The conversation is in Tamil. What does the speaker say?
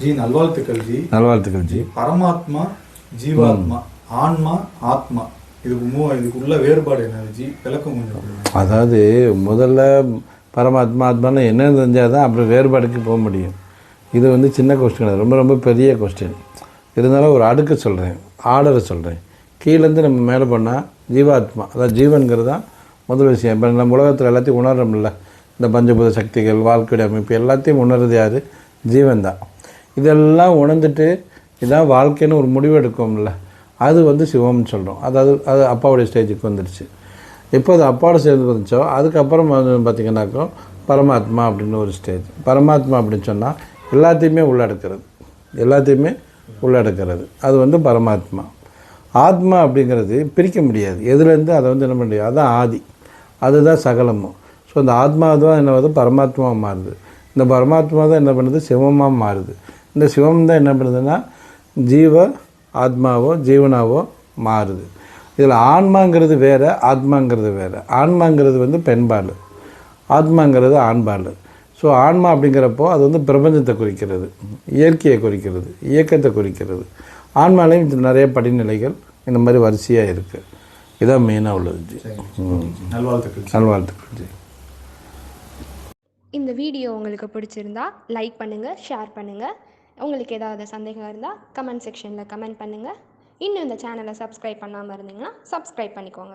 ஜி நல்வாழ்த்துக்கள் ஜி. நல்வாழ்த்துக்கள் ஜி. பரமாத்மா ஜீவாத்மா ஆன்மா ஆத்மா. இதுக்கு மூ இதுக்குள்ள வேறுபாடு என்னது ஜி? விளக்கம் கொஞ்சம். அதாவது முதல்ல பரமாத்மா ஆத்மான்னு என்ன தெரிஞ்சால் தான் அப்புறம் வேறுபாடுக்கு போக முடியும். இது வந்து சின்ன கொஸ்டின் ரொம்ப ரொம்ப பெரிய கொஸ்டின் இருந்தாலும் ஒரு அடுக்கு சொல்கிறேன் ஆர்டரை சொல்கிறேன் கீழேருந்து நம்ம மேலே போனால் ஜீவாத்மா. அதாவது ஜீவன்கிறது தான் முதல் விஷயம். இப்போ நம்ம உலகத்தில் எல்லாத்தையும் உணர்றோம்ல. இந்த பஞ்சபூத சக்திகள் வாழ்க்கையுடைய அமைப்பு எல்லாத்தையும் உணர்றது யார்? ஜீவன் தான் இதெல்லாம் உணர்ந்துட்டு இதான் வாழ்க்கைன்னு ஒரு முடிவு எடுக்கும்ல. அது வந்து சிவம்னு சொல்கிறோம் அதாவது அது அப்பாவுடைய ஸ்டேஜுக்கு வந்துடுச்சு. இப்போ அது அப்பாவோட சேர்ந்து வந்துச்சோ அதுக்கப்புறம் வந்து பார்த்திங்கனாக்கா பரமாத்மா அப்படின்னு ஒரு ஸ்டேஜ் பரமாத்மா அப்படின்னு சொன்னால் எல்லாத்தையுமே உள்ளடக்கிறது. எல்லாத்தையுமே உள்ளடக்கிறது. அது வந்து பரமாத்மா. ஆத்மா அப்படிங்கிறது பிரிக்க முடியாது. எதுலேருந்து அதை வந்து என்ன பண்ண முடியாது? அதுதான் ஆதி. அதுதான் சகலமும். ஸோ இந்த ஆத்மா தான் என்ன வருது? பரமாத்மாவாக மாறுது. இந்த பரமாத்மா தான் என்ன பண்ணுது? சிவமாக மாறுது. இந்த சிவம் தான் என்ன பண்ணுதுன்னா ஜீவ ஆத்மாவோ ஜீவனாவோ மாறுது. இதில் ஆன்மாங்கிறது வேறு ஆத்மாங்கிறது வேறு. ஆன்மாங்கிறது வந்து பெண்பால். ஆத்மாங்கிறது ஆண்பால். ஸோ ஆன்மா அப்படிங்கிறப்போ அது வந்து பிரபஞ்சத்தை குறிக்கிறது இயற்கையை குறிக்கிறது இயக்கத்தை குறிக்கிறது. ஆன்மாலையும் இது நிறைய படிநிலைகள் இந்த மாதிரி வரிசையாக இருக்குது இதான் மெயினாக உள்ளது. ஜி நல்வாழ்த்துக்கள். ஜி. நல்வாழ்த்துக்கள். ஜி இந்த வீடியோ உங்களுக்கு பிடிச்சிருந்தா லைக் பண்ணுங்கள் ஷேர் பண்ணுங்கள் உங்களுக்கு ஏதாவது சந்தேகம் இருந்தால் கமெண்ட் செக்ஷனில் கமெண்ட் பண்ணுங்கள் இன்னும் இந்த சேனலை சப்ஸ்கிரைப் பண்ணாமல் இருந்தீங்கன்னா சப்ஸ்கிரைப் பண்ணிக்கோங்க.